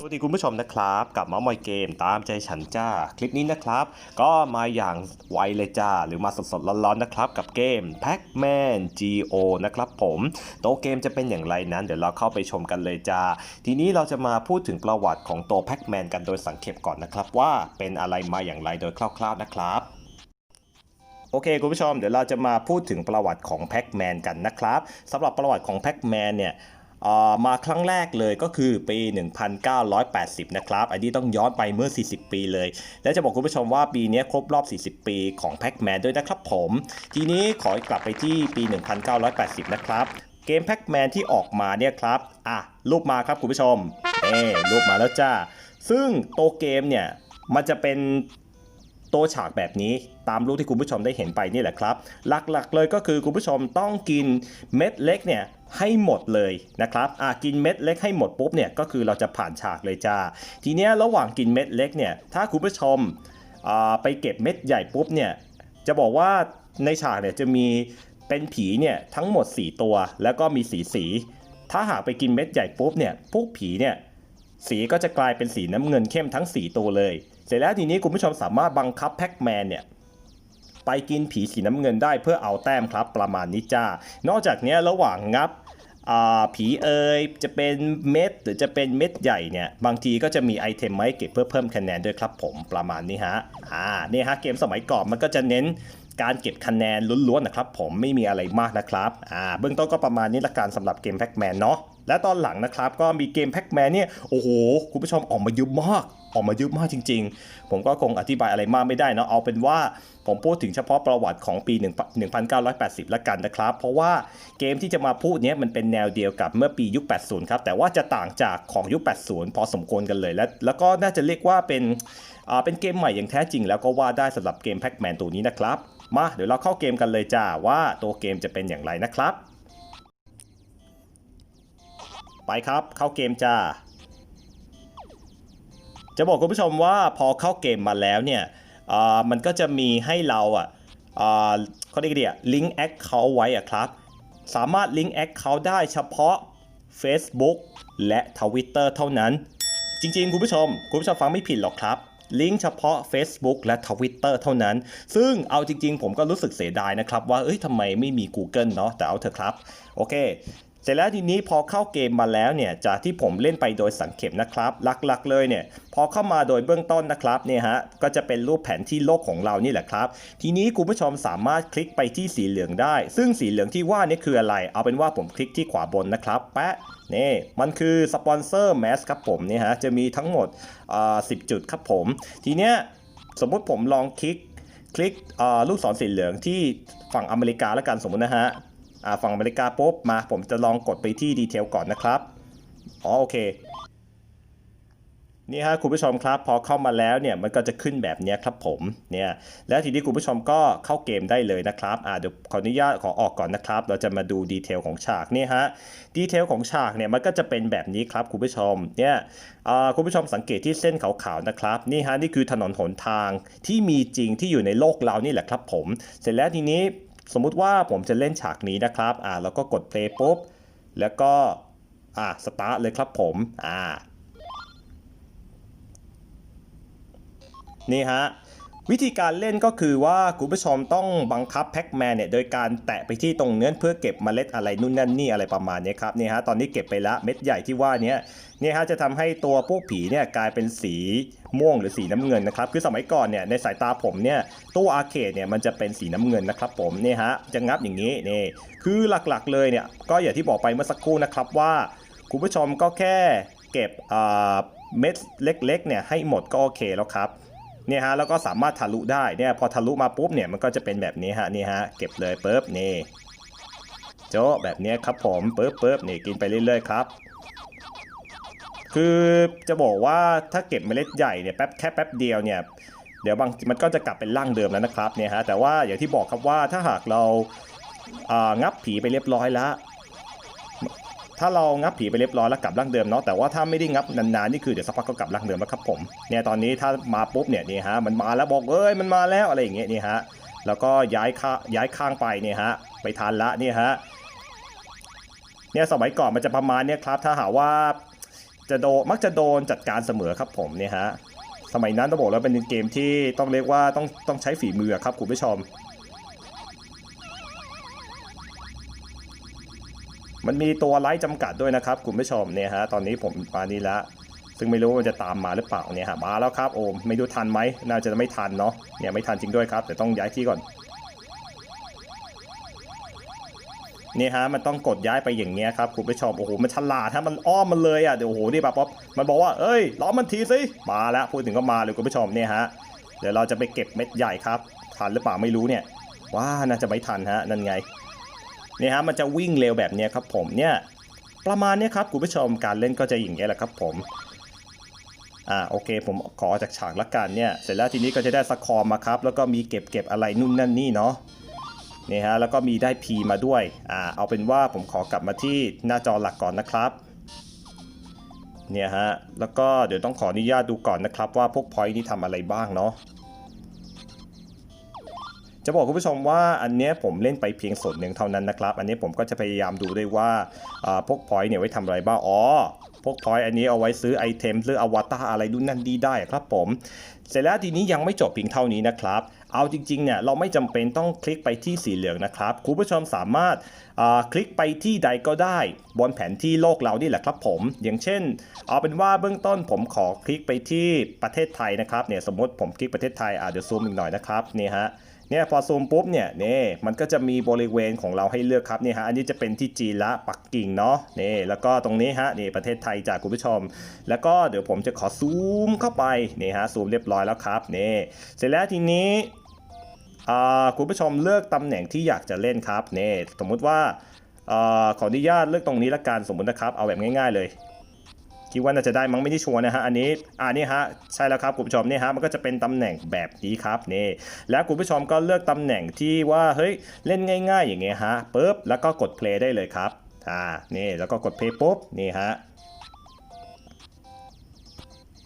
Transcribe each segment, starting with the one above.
สวัสดีคุณผู้ชมนะครับกับมามอยเกมตามใจฉันจ้า คลิปนี้นะครับ ก็มาอย่างไวเลยจ้า หรือมาสดๆร้อนๆนะครับ กับเกม Pac-Man GO นะครับผมโตัวเกมจะเป็นอย่างไรนั้น เดี๋ยวเราเข้าไปชมกันเลยจ้า ทีนี้เราจะมาพูดถึงประวัติของตัว Pac-Man กันโดยสังเขปก่อนนะครับ ว่าเป็นอะไรมาอย่างไรโดยคร่าวๆนะครับโอเคคุณผู้ชมเดี๋ยวเราจะมาพูดถึงประวัติของแพ็กแมนกันนะครับสำหรับประวัติของแพ็กแมนเนี่ย มาครั้งแรกเลยก็คือปี 1980 นะครับ อันนี้ต้องย้อนไปเมื่อ 40 ปีเลย และจะบอกคุณผู้ชมว่าปีนี้ครบรอบ 40 ปีของแพ็กแมนด้วยนะครับผม ทีนี้ขอกลับไปที่ปี 1980 นะครับ เกมแพ็กแมนที่ออกมาเนี่ยครับ อะ รูปมาครับคุณผู้ชมนี่รูปมาแล้วจ้า ซึ่งตัวเกมเนี่ย มันจะเป็นตัวฉากแบบนี้ตามรูปที่คุณผู้ชมได้เห็นไปนี่แหละครับ หลักๆเลยก็คือคุณผู้ชมต้องกินเม็ดเล็กเนี่ย ให้หมดเลยนะครับอะกินเม็ดเล็กให้หมดปุ๊บเนี่ยก็คือเราจะผ่านฉากเลยจ้า ทีเนี้ยระหว่างกินเม็ดเล็กเนี่ยถ้าคุณผู้ชมอ่าไปเก็บเม็ดใหญ่ปุ๊บเนี่ยจะบอกว่าในฉากเนี่ยจะมีเป็นผีเนี่ยทั้งหมด 4 ตัว แล้วก็มีสีสี ถ้าหากไปกินเม็ดใหญ่ปุ๊บเนี่ยพวกผีเนี่ยสีก็จะกลายเป็นสีน้ำเงินเข้มทั้ง 4 ตัวเลย เสร็จแล้วทีนี้คุณผู้ชมสามารถบังคับแพ็กแมนเนี่ยไปกินผีสีน้ำเงินได้เพื่อเอาแต้มครับประมาณนี้จ้า นอกจากนี้ระหว่างงับ ผีเอยจะเป็นเม็ดหรือจะเป็นเม็ดใหญ่เนี่ยบางทีก็จะมีไอเทมไว้เก็บเพื่อเพิ่มคะแนนด้วยครับผมประมาณนี้ฮะอ่านี่ฮะเกมสมัยก่อนมันก็จะเน้นการเก็บคะแนนล้วนๆนะครับผมไม่มีอะไรมากนะครับอ่าเบื้องต้นก็ประมาณนี้ละกันสำหรับเกมแพ็กแมนเนาะ และตอนหลังนะครับก็มีเกมแพ็กแมนเนี่ยโอ้โหคุณผู้ชมออกมาเยอะมากออกมาเยอะมากจริง ๆ ผมก็คงอธิบายอะไรมากไม่ได้เนาะเอาเป็นว่าผมพูดถึงเฉพาะประวัติของปี 1980 ละกันนะครับ เพราะว่าเกมที่จะมาพูดเนี้ยมันเป็นแนวเดียวกับเมื่อปียุค 80 ครับ แต่ว่าจะต่างจากของยุค 80 พอสมควรกันเลย และแล้วก็น่าจะเรียกว่าเป็นอ่าเป็นเกมใหม่อย่างแท้จริง แล้วก็ว่าได้สำหรับเกมแพ็กแมนตัวนี้นะครับ มาเดี๋ยวเราเข้าเกมกันเลยจ้าว่าตัวเกมจะเป็นอย่างไรนะครับ ไปครับ เข้าเกมจ้า จะบอกคุณผู้ชมว่าพอเข้าเกมมาแล้วเนี่ยมันก็จะมีให้เราอะอ่าเขาเรียกดีลิงก์แอคเคาท์ไว้อะครับ สามารถลิงก์แอคเคาท์ได้เฉพาะ Facebook และ Twitter เท่านั้น จริงๆ คุณผู้ชม คุณผู้ชมฟังไม่ผิดหรอกครับ ลิงก์เฉพาะ Facebook และ Twitter เท่านั้น ซึ่งเอาจริงๆ ผมก็รู้สึกเสียดายนะครับ ว่าเอ้ยทำไมไม่มี Google เนาะแต่เอาเถอะครับ โอเค เสร็จแล้วทีนี้พอเข้าเกมมาแล้วเนี่ยจากที่ผมเล่นไปโดยสังเขปนะครับหลักๆเลยเนี่ยพอเข้ามาโดยเบื้องต้นนะครับเนี่ยฮะก็จะเป็นรูปแผนที่โลกของเรานี่แหละครับ ทีนี้คุณผู้ชมสามารถคลิกไปที่สีเหลืองได้ ซึ่งสีเหลืองที่ว่านี่คืออะไร เอาเป็นว่าผมคลิกที่ขวาบนนะครับแปะนี่มันคือสปอนเซอร์แมสครับผมเนี่ยฮะจะมีทั้งหมดอ่า10จุดครับผม ทีเนี้ยสมมุติผมลองคลิกคลิกลูกศรสีเหลืองที่ฝั่งอเมริกาแล้วกันสมมตินะฮะ ฝั่งอเมริกาปุ๊บมาผมจะลองกดไปที่ดีเทลก่อนนะครับอ๋อโอเคนี่ฮะคุณผู้ชมครับพอเข้ามาแล้วเนี่ยมันก็จะขึ้นแบบนี้ครับผมเนี่ยแล้วทีนี้คุณผู้ชมก็เข้าเกมได้เลยนะครับอ่าเดี๋ยวขออนุญาตขอออกก่อนนะครับ เราจะมาดูดีเทลของฉากนี่ฮะดีเทลของฉากเนี่ยมันก็จะเป็นแบบนี้ครับคุณผู้ชมเนี่ยอ่าคุณผู้ชมสังเกตที่เส้นขาวๆนะครับนี่ฮะนี่คือถนนหนทางที่มีจริงที่อยู่ในโลกเรานี่แหละครับผม เสร็จแล้วทีนี้ สมมุติว่าผมจะเล่นฉากนี้นะครับอ่าแล้วก็กด play ปุ๊บ แล้วก็อ่าสตาร์ทเลยครับผมอ่านี่ฮะ วิธีการเล่นก็คือว่าคุณผู้ชมต้องบังคับแพ็กแมนเนี่ยโดยการแตะไปที่ตรงเนื้อเพื่อเก็บเมล็ดอะไรนู่นนั่นนี่อะไรประมาณนี้ครับนี่ฮะตอนนี้เก็บไปละเม็ดใหญ่ที่ว่านี้นี่ฮะจะทำให้ตัวพวกผีเนี่ยกลายเป็นสีม่วงหรือสีน้ำเงินนะครับคือสมัยก่อนเนี่ยในสายตาผมเนี่ยตู้อาร์เคดเนี่ยมันจะเป็นสีน้ำเงินนะครับผมนี่ฮะจะงับอย่างนี้นี่คือหลักๆเลยเนี่ยก็อย่างที่บอกไปเมื่อสักครู่นะครับว่าคุณผู้ชมก็แค่เก็บเม็ดเล็กๆเนี่ยให้หมดก็โอเคแล้วครับ เนี่ยฮะแล้วก็สามารถทะลุได้เนี่ยพอทะลุมาปุ๊บเนี่ยมันก็จะเป็นแบบนี้ฮะนี่ฮะเก็บเลยปุ๊บนี่โจ๊ะแบบนี้ครับผมปุ๊บปุ๊บนี่กินไปเรื่อยๆครับคือจะบอกว่าถ้าเก็บเมล็ดใหญ่เนี่ยแป๊บแค่แป๊บเดียวเนี่ยเดี๋ยวบางมันก็จะกลับเป็นร่างเดิมแล้วนะครับเนี่ยฮะแต่ว่าอย่างที่บอกครับว่าถ้าหากเราอ่างับผีไปเรียบร้อยแล้ว ถ้าเรางับผีไปเรียบร้อยแล้วกลับร่างเดิมเนาะแต่ว่าถ้าไม่ได้งับนานๆนี่คือเดี๋ยวสักพักก็กลับร่างเดิมแล้วครับผมเนี่ยตอนนี้ถ้ามาปุ๊บเนี่ยนี่ฮะมันมาแล้วบอกเอ้ยมันมาแล้วอะไรอย่างเงี้ยนี่ฮะแล้วก็ย้ายข้าย้ายข้างไปเนี่ยฮะไปทานละนี่ฮะเนี่ยสมัยก่อนมันจะประมาณเนี่ยครับถ้าหาว่าจะโดนมักจะโดนจัดการเสมอครับผมเนี่ยฮะสมัยนั้นต้องบอกแล้วเป็นเกมที่ต้องเรียกว่าต้องต้องใช้ฝีมือครับคุณผู้ชม มันมีตัวไลท์จำกัดด้วยนะครับคุณผู้ชมเนี่ยฮะตอนนี้ผมมานี่แล้วซึ่งไม่รู้ว่ามันจะตามมาหรือเปล่าเนี่ยฮะมาแล้วครับโอมไม่รู้ทันไหมน่าจะไม่ทันเนาะเนี่ยไม่ทันจริงด้วยครับแต่ต้องย้ายที่ก่อนนี่ฮะมันต้องกดย้ายไปอย่างเงี้ยครับคุณผู้ชมโอ้โหมันฉลาดฮะมันอ้อมมันเลยอะเดี๋ยวโอ้โหนี่แบบป๊อปมันบอกว่าเอ้ยล้อมมันทีสิมาแล้วพูดถึงก็มาเลยคุณผู้ชมเนี่ยฮะเดี๋ยวเราจะไปเก็บเม็ดใหญ่ครับทันหรือเปล่าไม่รู้เนี่ยว้าน่าจะไม่ทันฮะนั่นไง นี่ฮะมันจะวิ่งเร็วแบบนี้ครับผมเนี่ยประมาณเนี้ยครับคุณผู้ชมการเล่นก็จะอย่างเงี้แหละครับผมอ่าโอเคผมขอจากฉากละกันเนี่ยเสร็จแล้วทีนี้ก็จะได้สคอร์มาครับแล้วก็มีเก็บเก็บอะไรนู่นนั่นนี่เนาะนี่ฮะแล้วก็มีได้ P มาด้วยอ่าเอาเป็นว่าผมขอกลับมาที่หน้าจอหลักก่อนนะครับเนี่ยฮะแล้วก็เดี๋ยวต้องขออนุญาตดูก่อนนะครับว่าพวก point นี่ทำอะไรบ้างเนาะ จะบอกคุณผู้ชมว่าอันนี้ผมเล่นไปเพียงส่วนหนึ่งเท่านั้นนะครับ อันนี้ผมก็จะพยายามดูด้วยว่าพวก point เนี่ยไว้ทำอะไรบ้างอ๋อพวก point อันนี้เอาไว้ซื้อไอเทมซื้ออวตารอะไรดูนั่นดีได้ครับผม เสร็จแล้วทีนี้ยังไม่จบเพียงเท่านี้นะครับเอาจริงๆเนี่ยเราไม่จำเป็นต้องคลิกไปที่สีเหลืองนะครับคุณผู้ชมสามารถคลิกไปที่ใดก็ได้ บนแผนที่โลกเรานี่แหละครับผม อย่างเช่น เอาเป็นว่าเบื้องต้นผมขอคลิกไปที่ประเทศไทยนะครับเนี่ยสมมติผมคลิกประเทศไทยอ่าเดี๋ยวซูมอีกหน่อยนะครับนี่ฮะ เนี่ยพอซูมปุ๊บเนี่ยนี่มันก็จะมีบริเวณของเราให้เลือกครับนี่ฮะอันนี้จะเป็นที่จีนละปักกิ่งเนาะนี่แล้วก็ตรงนี้ฮะนี่ประเทศไทยจากคุณผู้ชม แล้วก็เดี๋ยวผมจะขอซูมเข้าไปนี่ฮะซูมเรียบร้อยแล้วครับนี่เสร็จแล้วทีนี้อ่าคุณผู้ชมเลือกตำแหน่งที่อยากจะเล่นครับนี่สมมุติว่าอาขออนุญาตเลือกตรงนี้ละกันสมมุตินะครับเอาแบบง่าย ๆเลย คิดว่าน่าจะได้มั้งไม่ได้ชัวร์นะฮะอันนี้อ่านี่ฮะใช่แล้วครับคุณผู้ชมนี่ฮะมันก็จะเป็นตำแหน่งแบบนี้ครับนี่แล้วคุณผู้ชมก็เลือกตำแหน่งที่ว่าเฮ้ยเล่นง่าย ๆ อย่างเงี้ยฮะปุ๊บแล้วก็กด play ได้เลยครับอ่านี่แล้วก็กด play ปุ๊บนี่ฮะ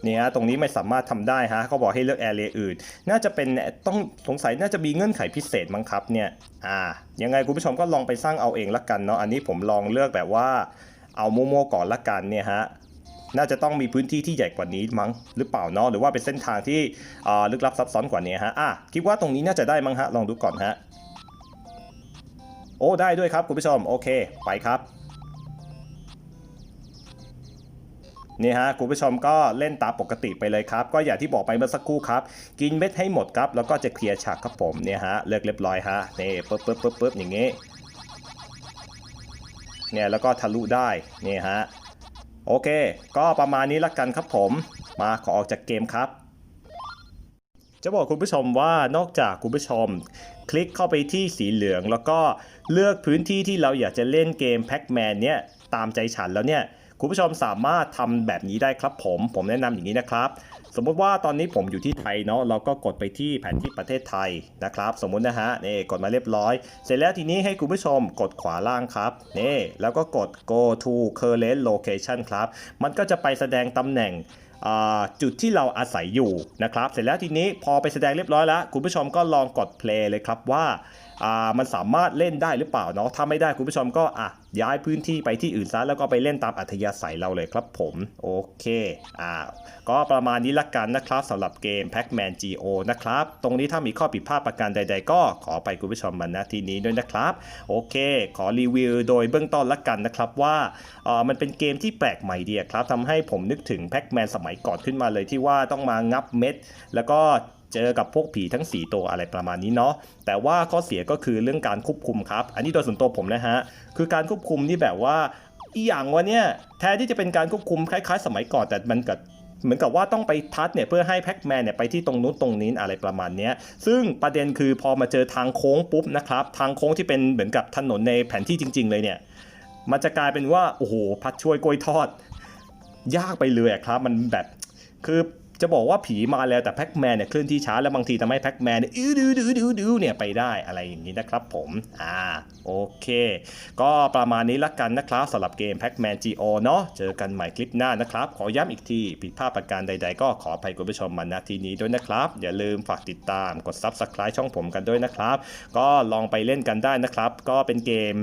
นี่ฮะตรงนี้ไม่สามารถทำได้ฮะเขาบอกให้เลือกแอเรียอื่น น่าจะเป็นต้องสงสัยน่าจะมีเงื่อนไขพิเศษมั้งครับเนี่ยอ่ายังไงคุณผู้ชมก็ลองไปสร้างเอาเองละกันเนาะอันนี้ผมลองเลือกแบบว่าเอาโมโมก่อนละกันเนี่ยฮะ น่าจะต้องมีพื้นที่ที่ใหญ่กว่านี้มั้งหรือเปล่าเนาะหรือว่าเป็นเส้นทางที่ลึกลับซับซ้อนกว่านี้ฮะอะคิดว่าตรงนี้น่าจะได้มั้งฮะลองดูก่อนฮะโอ้ได้ด้วยครับคุณผู้ชมโอเคไปครับนี่ฮะคุณผู้ชมก็เล่นตามปกติไปเลยครับ ก็อย่างที่บอกไปเมื่อสักครู่ครับ กินเม็ดให้หมดครับ แล้วก็จะเคลียร์ฉากครับผมเนี่ยฮะเลิกเรียบร้อยฮะนี่ปึ๊บปึ๊บปึ๊บปึ๊บอย่างงี้เนี่ยแล้วก็ทะลุได้นี่ฮะ โอเค ก็ประมาณนี้ละกันครับผม มาขอออกจากเกมครับ จะบอกคุณผู้ชมว่านอกจากคุณผู้ชม คลิกเข้าไปที่สีเหลือง แล้วก็เลือกพื้นที่ที่เราอยากจะเล่นเกมแพ็กแมนเนี่ยตามใจฉันแล้วเนี่ย คุณผู้ชมสามารถทำแบบนี้ได้ครับผม ผมแนะนำอย่างนี้นะครับ สมมติว่าตอนนี้ผมอยู่ที่ไทยเนาะเราก็กดไปที่แผนที่ประเทศไทยนะครับ สมมุตินะฮะนี่กดมาเรียบร้อย เสร็จแล้วทีนี้ให้คุณผู้ชมกดขวาล่างครับนี่แล้วก็กด go to current location ครับ มันก็จะไปแสดงตำแหน่งจุดที่เราอาศัยอยู่นะครับ เสร็จแล้วทีนี้พอไปแสดงเรียบร้อยแล้ว คุณผู้ชมก็ลองกด play เลยครับว่าอ่ามันสามารถเล่นได้หรือเปล่าเนาะถ้าไม่ได้คุณผู้ชมก็อะ ย้ายพื้นที่ไปที่อื่นซะแล้วก็ไปเล่นตามอัธยาศัยเราเลยครับผมโอเคอ่าก็ประมาณนี้ละกันนะครับสำหรับเกม Pac-Man GO นะครับ ตรงนี้ถ้ามีข้อผิดพลาดประการใด ๆ ก็ขอไปคุณผู้ชมมาณที่นี้ด้วยนะครับ โอเค ขอรีวิวโดยเบื้องต้นละกันนะครับว่าเอ่อมันเป็นเกมที่แปลกใหม่ดีครับทำให้ผมนึกถึง Pac-Man สมัยก่อนขึ้นมาเลยที่ว่าต้องมางับเม็ด แล้วก็ เจอกับพวกผีทั้ง 4 ตัวอะไรประมาณนี้เนาะแต่ว่าข้อเสียก็คือเรื่องการควบคุมครับ อันนี้โดยส่วนตัวผมนะฮะคือการควบคุมนี่แบบว่าอีอย่างวะเนี่ยแทนที่จะเป็นการควบคุมคล้ายๆ สมัยก่อนแต่มันกับเหมือนกับว่าต้องไปทัชเนี่ยเพื่อให้แพ็กแมนเนี่ยไปที่ตรงนู้นตรงนี้อะไรประมาณนี้ซึ่งประเด็นคือพอมาเจอทางโค้งปุ๊บนะครับทางโค้งที่เป็นเหมือนกับถนนในแผนที่จริง ๆ เลยเนี่ยมันจะกลายเป็นว่าโอ้โหพัดช่วยกล้วยทอด ยากไปเลยครับมันแบบคือ จะบอกว่าผีมาแล้วแต่แพ็กแมนเนี่ยเคลื่อนที่ช้าแล้วบางทีทำให้แพ็กแมนเนี่ยอื้อดื้อดื้อดื้อดื้อเนี่ยไปได้อะไรอย่างนี้นะครับผม อ่าโอเค ก็ประมาณนี้ละกันนะครับสำหรับเกม Pac-Man GO เนาะเจอกันใหม่คลิปหน้านะครับ ขอย้ำอีกที ผิดพลาดประการใดๆ ก็ขออภัยคุณผู้ชมมาณทีนี้ด้วยนะครับ อย่าลืมฝากติดตามกด Subscribe ช่องผมกันด้วยนะครับ ก็ลองไปเล่นกันได้นะครับ ก็เป็นเกม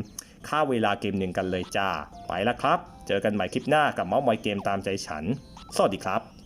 ฆ่าเวลาเกมหนึ่งกันเลยจ้าไปล้วครับ เจอกันใหม่คลิปหน้ากับเมาส์มอยเกมตามใจฉัน สวัสดีครับ